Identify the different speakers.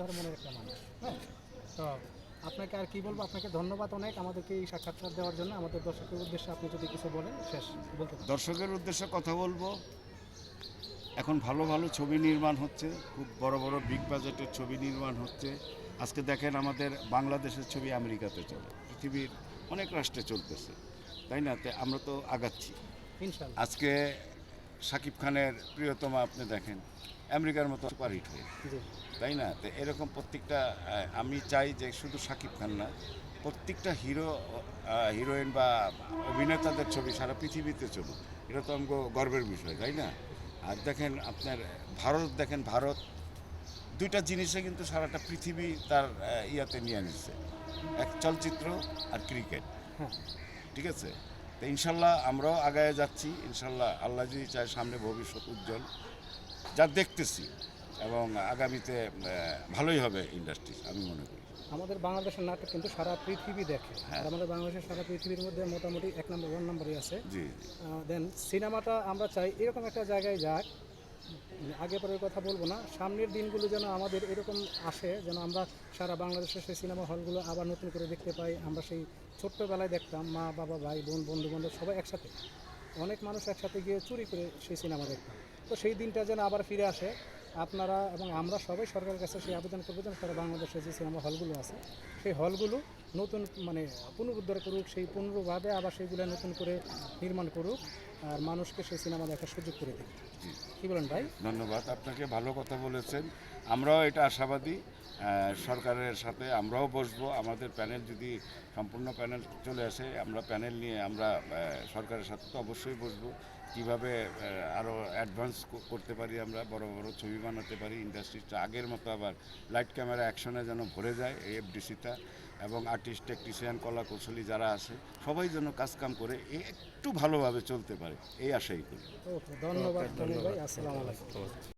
Speaker 1: ধর্মের একটা মানুষ হ্যাঁ? তো আপনাকে আর কি বলব? আপনাকে ধন্যবাদ অনেক আমাদেরকে এই সাক্ষাৎকার দেওয়ার জন্য। আমাদের দর্শকের উদ্দেশ্যে আপনি যদি কিছু বলেন শেষ বলতে
Speaker 2: দর্শকের উদ্দেশ্যে কথা বলব। এখন ভালো ভালো ছবি নির্মাণ হচ্ছে। খুব বড় বড় বিগ বাজেটের ছবি নির্মাণ হচ্ছে। আজকে দেখেন আমাদের বাংলাদেশের ছবি আমেরিকাতে চলে। পৃথিবীর অনেক রাষ্ট্রে চলতেছে। তাই না? তে আমরা তো আগাচ্ছি। আজকে শাকিব খানের প্রিয়তমা আপনি দেখেন। আমেরিকার মতো সুপারহিট হয়ে।
Speaker 1: জি।
Speaker 2: তাই না? তো এরকম প্রত্যেকটা আমি চাই যে শুধু শাকিব খান না প্রত্যেকটা হিরো হিরোইন বা অভিনেতাদের ছবি সারা পৃথিবীতে চলুক। এটা তো আমাকে গর্বের বিষয় তাই না? আর দেখেন আপনার ভারত দেখেন ভারত দুইটা জিনিসে কিন্তু সারাটা পৃথিবী তার ইয়াতে নিয়ে নিচ্ছে এক চলচ্চিত্র আর ক্রিকেট।
Speaker 1: হ্যাঁ।
Speaker 2: ঠিক আছে? তো ইনশাল্লাহ আমরাও আগায় যাচ্ছি। ইনশাল্লাহ আল্লাহ যদি চায় সামনে ভবিষ্যৎ উজ্জ্বল। যা দেখতেছি এবং আগামীতে ভালোই হবে ইন্ডাস্ট্রি আমি মনে করি।
Speaker 1: আমাদের বাংলাদেশের নাটক কিন্তু সারা পৃথিবী দেখে।
Speaker 2: হ্যাঁ।
Speaker 1: আমাদের বাংলাদেশের সারা পৃথিবীর মধ্যে মোটামুটি এক নম্বর ওয়ান নম্বরই আছে। দেন সিনেমাটা আমরা চাই এরকম একটা জায়গায় যাক। আগে পরের কথা বলব না। সামনের দিনগুলো যেন আমাদের এরকম আসে যেন আমরা সারা বাংলাদেশের সেই সিনেমা হলগুলো আবার নতুন করে দেখতে পাই। আমরা সেই ছোট্টবেলায় দেখতাম মা বাবা ভাই বোন বন্ধু বান্ধব সবাই একসাথে। অনেক মানুষ একসাথে গিয়ে চুরি করে সেই সিনেমা দেখতাম। তো সেই দিনটা যেন আবার ফিরে আসে। আপনারা এবং আমরা সবাই সরকারের কাছে সেই আবেদন করব যেন সারা বাংলাদেশে যে সিনেমা হলগুলো আছে সেই হলগুলো নতুন মানে পুনরুদ্ধার করুক সেই পুনরভাবে আবার সেইগুলো নতুন করে নির্মাণ করুক আর মানুষকে সেই সিনেমা দেখার সুযোগ করে দিক। কী বলেন ভাই?
Speaker 2: ধন্যবাদ আপনাকে ভালো কথা বলেছেন। আমরাও এটা আশাবাদী সরকারের সাথে আমরাও বসবো। আমাদের প্যানেল যদি সম্পূর্ণ প্যানেল চলে আসে আমরা প্যানেল নিয়ে আমরা সরকারের সাথে তো অবশ্যই বসবো। কীভাবে আরও অ্যাডভান্স করতে পারি আমরা, বড় বড় ছবি বানাতে পারি, ইন্ডাস্ট্রিটা আগের মতো আবার লাইট ক্যামেরা অ্যাকশনে যেন ভরে যায় এই এফডিসিটা এবং আর্টিস্ট, টেকনিশিয়ান কলা কৌশলী যারা আছে, সবাই যেন কাজকাম করে একটু ভালোভাবে চলতে পারে, এই আশাই করি।
Speaker 1: ধন্যবাদ